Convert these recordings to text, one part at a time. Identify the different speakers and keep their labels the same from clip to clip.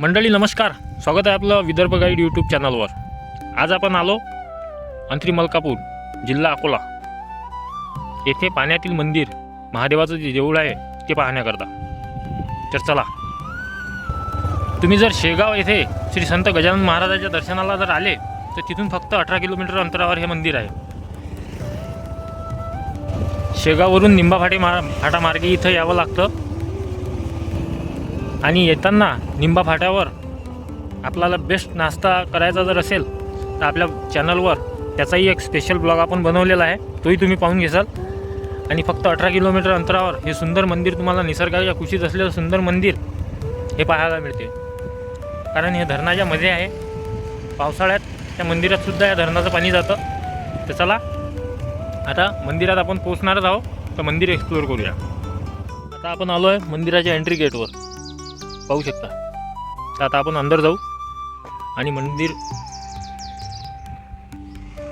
Speaker 1: मंडळी नमस्कार. स्वागत आहे आपलं विदर्भ गाईड यूट्यूब चॅनलवर आज आपण आलो अंत्री मलकापूर जिल्हा अकोला. येथे पाण्यातील मंदिर महादेवाचं जे देऊळ आहे ते पाहण्याकरता. तर चला. तुम्ही जर शेगाव येथे श्री संत गजानन महाराजाच्या दर्शनाला जर आले तर तिथून फक्त अठरा किलोमीटर अंतरावर हे मंदिर आहे. शेगाववरून निंबा फाटे मा फाटामार्गे इथं यावं लागतं. आणि येताना निंबा फाट्यावर आपल्याला बेस्ट नाश्ता करायचा जर असेल तर आपल्या चॅनलवर त्याचाही एक स्पेशल ब्लॉग आपण बनवलेला आहे. तोही तुम्ही पाहून घेसाल आणि फक्त अठरा किलोमीटर अंतरावर हे सुंदर मंदिर तुम्हाला निसर्गाच्या कुशीत असलेलं सुंदर मंदिर हे पाहायला मिळते. कारण हे धरणाच्या मध्ये आहे. पावसाळ्यात त्या मंदिरातसुद्धा या धरणाचं पाणी जातं. तर चला आता मंदिरात आपण पोचणारच आहोत. तर मंदिर एक्सप्लोअर करूया. आता आपण आलो आहे मंदिराच्या एंट्री गेटवर पाहू शकता. तर आता आपण अंदर जाऊ आणि मंदिर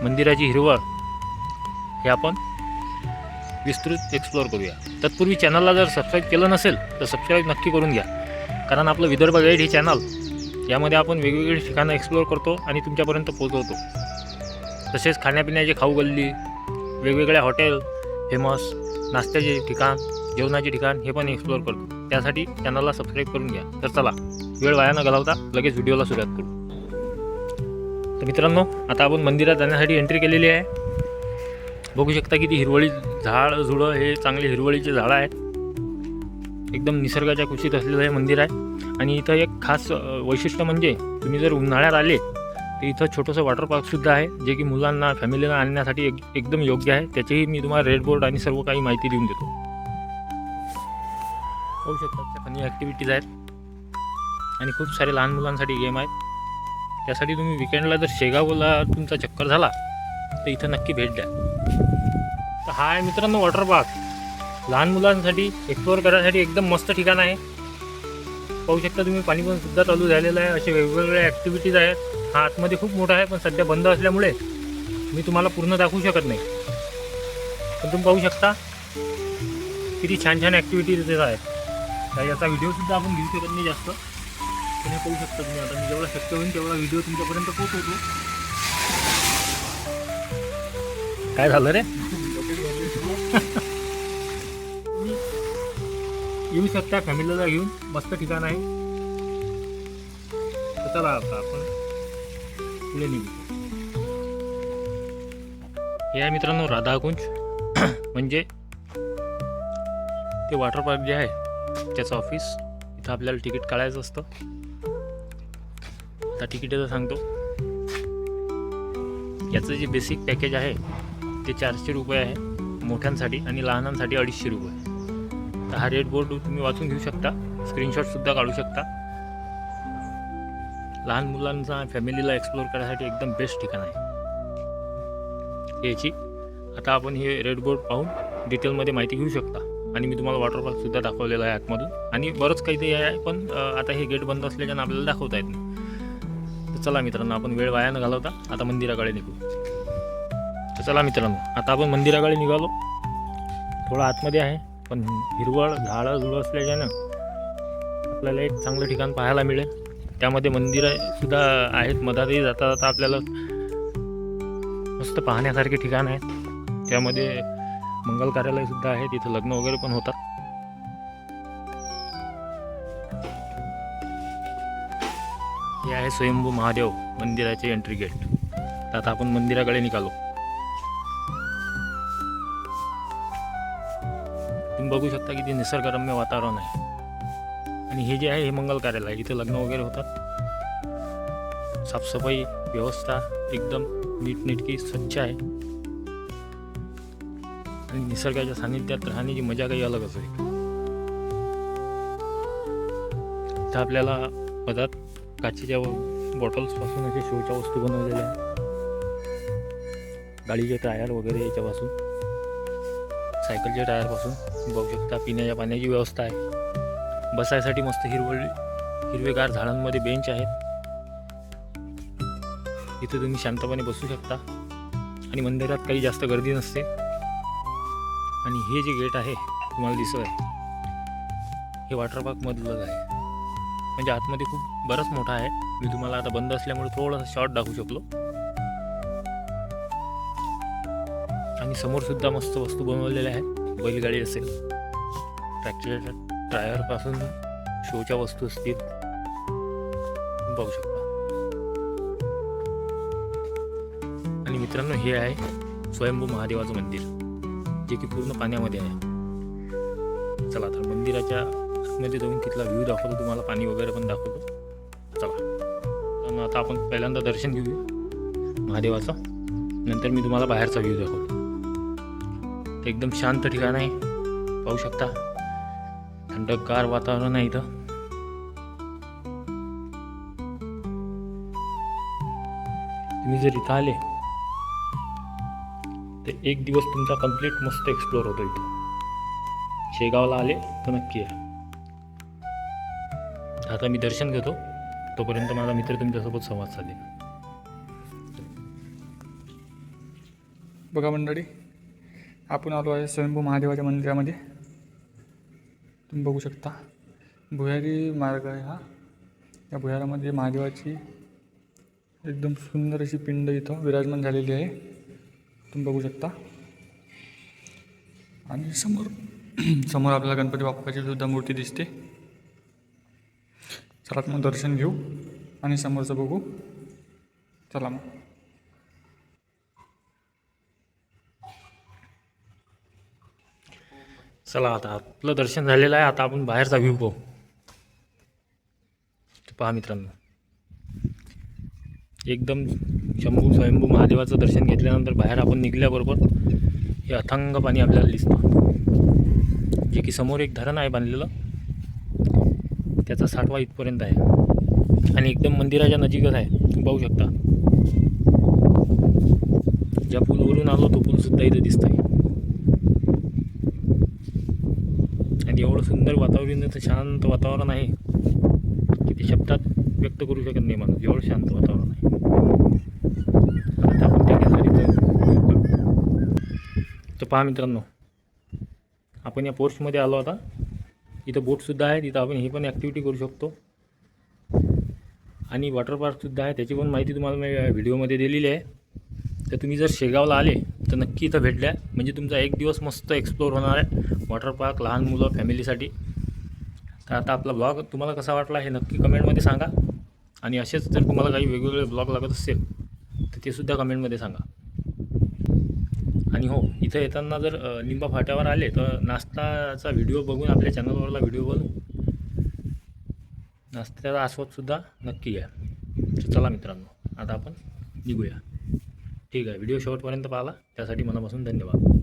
Speaker 1: मंदिराची हिरवळ हे आपण विस्तृत एक्सप्लोअर करूया. तत्पूर्वी चॅनलला जर सबस्क्राईब केलं नसेल तर सबस्क्राईब नक्की करून घ्या. कारण आपलं विदर्भ गाईड हे चॅनल यामध्ये आपण वेगवेगळी ठिकाणं एक्सप्लोअर करतो आणि तुमच्यापर्यंत पोहोचवतो. तसेच खाण्यापिण्याचे खाऊ गल्ली वेगवेगळ्या हॉटेल फेमस नाश्त्याचे ठिकाण जेवणाचे ठिकाण हे पण एक्सप्लोअर करतो. त्यासाठी चॅनलला सबस्क्राईब करून घ्या. तर चला वेळ वाया न घालवता लगेच व्हिडिओला सुरुवात करू. तर मित्रांनो आता आपण मंदिरात जाण्यासाठी एंट्री केलेली आहे. बघू शकता किती हिरवळी झाड झुडं हे चांगले हिरवळीचे झाडं आहेत. एकदम निसर्गाच्या कुशीत असलेलं हे मंदिर आहे. आणि इथं एक खास वैशिष्ट्य म्हणजे तुम्ही जर उन्हाळ्यात आले तर इथं छोटंसं वॉटर पार्कसुद्धा आहे जे की मुलांना फॅमिलीला आणण्यासाठी एक एकदम योग्य आहे. त्याचीही मी तुम्हाला रेड बोर्ड आणि सर्व काही माहिती देऊन देतो. होऊ शकतात. फनी ॲक्टिव्हिटीज आहेत. आणि खूप सारे लहान मुलांसाठी गेम आहेत. त्यासाठी तुम्ही विकेंडला जर शेगावला तुमचा चक्कर झाला तर इथं नक्की भेट द्या. तर हा आहे मित्रांनो वॉटर पार्क लहान मुलांसाठी एक्सप्लोअर करण्यासाठी एकदम मस्त ठिकाण आहे. पाहू शकता तुम्ही पाणी पण सुद्धा चालू झालेलं आहे. असे वेगवेगळ्या ॲक्टिव्हिटीज आहेत. हा आतमध्ये खूप मोठा आहे पण सध्या बंद असल्यामुळे मी तुम्हाला पूर्ण दाखवू शकत नाही. पण तुम्ही पाहू शकता किती छान छान ॲक्टिव्हिटीज इथे आहेत. तर याचा व्हिडिओसुद्धा आपण घेऊ शकत नाही जास्त. पण हे पाहू शकता तुम्ही आता. मी जेवढा शक्य होईल तेवढा व्हिडिओ तुमच्यापर्यंत पोहोचवतो. काय झालं रे? येऊ शकता फॅमिलीला घेऊन. मस्त ठिकाण आहे. तर चला आता आपण पुढे निघू. या मित्रांनो राधाकुंज. म्हणजे ते वॉटर पार्क जे आहे त्याचं ऑफिस इथं आपल्याला तिकीट काढायचं असतं. आता तिकीटाचं सांगतो. याचं जे बेसिक पॅकेज आहे ते चारशे रुपये आहे मोठ्यांसाठी आणि लहानांसाठी अडीचशे रुपये. तर हा रेड बोर्ड तुम्ही वाचून घेऊ शकता. स्क्रीनशॉटसुद्धा काढू शकता. लहान मुलांचा फॅमिलीला एक्सप्लोअर करण्यासाठी एकदम बेस्ट ठिकाण आहे. याची. आता आपण हे रेड बोर्ड पाहून डिटेलमध्ये माहिती घेऊ शकता. आणि मी तुम्हाला वॉटर पार्कसुद्धा दाखवलेला आहे आतमधून. आणि बरंच काही ते आहे पण आता हे गेट बंद असल्याच्यानं आपल्याला दाखवता येत नाही. तर चला मित्रांनो आपण वेळ वाया न घालवता. आता मंदिराकडे निघू. तर चला मित्रांनो आता आपण मंदिराकडे निघालो. थोडं आतमध्ये आहे पण हिरवळ झाडं झुळं असल्याच्यानं आपल्याला एक चांगलं ठिकाण पाहायला मिळेल. त्यामध्ये मंदिरंसुद्धा आहेत. मधातही जाता जाता आपल्याला मस्त पाहण्यासारखे ठिकाण आहेत. त्यामध्ये मंगल कार्यालयसुद्धा आहे तिथं लग्न वगैरे पण होतात. हे आहे स्वयंभू महादेव मंदिराचे एंट्री गेट तर आता आपण मंदिराकडे निघालो. तुम्ही बघू शकता किती निसर्गरम्य वातावरण आहे. आणि हे जे आहे हे मंगल कार्यालय इथे लग्न वगैरे होतात. साफसफाई व्यवस्था एकदम नीटनेटकी स्वच्छ आहे. आणि निसर्गाच्या सानिध्यात राहण्याची मजा काही अलगच आहे. इथं आपल्याला पदार्थ काचेच्या बॉटल्सपासून असे शोच्या वस्तू बनवलेल्या आहेत. गाडीचे टायर वगैरे याच्यापासून सायकलच्या टायरपासून बघू शकता पिण्याच्या पाण्याची व्यवस्था आहे. बसायसाठी मस्त हिरवळ हिरवेगार झाडांमध्ये बेंच आहेत. इथे तुम्ही शांतपणे बसू शकता. आणि मंदिरात काही जास्त गर्दी नसते. आणि हे जे गेट आहे तुम्हाला दिसत आहे हे वॉटर पार्कमधलंच आहे. म्हणजे आतमध्ये खूप बरंच मोठा आहे. मी तुम्हाला आता बंद असल्यामुळे थोडासा शॉर्ट दाखवू शकलो. आणि समोर सुद्धा मस्त वस्तू बनवलेल्या आहेत. बैलगाडी असेल ट्रॅक्टर टायरपासून शोच्या वस्तू असतील. पाहू शकता. आणि मित्रांनो हे आहे स्वयंभू महादेवाचं मंदिर. जे की पूर्ण पाण्यामध्ये आहे. चला तर मंदिराच्या आतमध्ये जाऊन तिथला व्ह्यू दाखवतो तुम्हाला पाणी वगैरे पण दाखवतो. चला. तर आता आपण पहिल्यांदा दर्शन घेऊया महादेवाचं. नंतर मी तुम्हाला बाहेरचा व्ह्यू दाखवतो. एकदम शांत ठिकाण आहे. पाहू शकता. थंडगार वातावरण आहे इथं. तुम्ही जर इथं आले ते एक दिवस तुमचा कंप्लीट मस्त एक्सप्लोर होतो इथं. शेगावला आले तर नक्की या. आता मी दर्शन घेतो. तोपर्यंत माझा मित्र तुमच्यासोबत संवाद साधेल.
Speaker 2: बघा मंडळी आपण आलो आहे स्वयंभू महादेवाच्या मंदिरामध्ये. तुम्ही बघू शकता भुयारी मार्ग आहे हा. या भुयारामध्ये महादेवाची एकदम सुंदर अशी पिंड इथं विराजमान झालेली आहे. आपण बघू शकता. आणि समोर समोर आपल्याला गणपती बाप्पाची सुद्धा मूर्ती दिसते. चला मग दर्शन घेऊ आणि समोरचं बघू. चला मग.
Speaker 1: चला आता आपलं दर्शन झालेलं आहे. आता आपण बाहेरचा व्ह्यू पाहू. पहा मित्रांनो. एकदम शंभू स्वयंभू महादेवाचं दर्शन घेतल्यानंतर बाहेर आपण निघल्याबरोबर हे अथांग पाणी आपल्याला दिसतं. जे की समोर एक धरण आहे बांधलेलं. त्याचा साठवा इथपर्यंत आहे. आणि एकदम मंदिराच्या नजीकच आहे. तुम्ही पाहू शकता. ज्या पूलवरून आलो तो पूलसुद्धा इथं दिसत आहे आणि एवढं सुंदर वातावरण शांत वातावरण आहे. की ते शब्दात व्यक्त करू शकत नाही माणूस. एवढं शांत वातावरण आहे. आता आपण त्या तर पहा मित्रांनो आपण या पोस्टमध्ये आलो आता. इथं बोटसुद्धा आहे तिथं आपण ही पण ॲक्टिव्हिटी करू शकतो. आणि वॉटर पार्कसुद्धा आहे त्याची पण माहिती तुम्हाला मी व्हिडिओमध्ये दिलेली आहे. तर तुम्ही जर शेगावला आले तर नक्की इथं भेट द्या. म्हणजे तुमचा एक दिवस मस्त एक्सप्लोअर होणार आहे. वॉटर पार्क लहान मुलं फॅमिलीसाठी तर आता आपला ब्लॉग तुम्हाला कसा वाटला हे नक्की कमेंटमध्ये सांगा. आणि असेच जर तुम्हाला काही वेगवेगळे ब्लॉग लागत असेल तर ते सुद्धा कमेंटमध्ये सांगा. आणि हो इथं येताना जर लिंबा फाट्यावर आले तर नाश्ताचा व्हिडिओ बघून आपल्या चॅनलवरला व्हिडिओ बनवू नाश्त्याचा आस्वादसुद्धा नक्की घ्या. चला मित्रांनो आता आपण निघूया. ठीक आहे व्हिडिओ शेवटपर्यंत पाहिला त्यासाठी मनापासून धन्यवाद.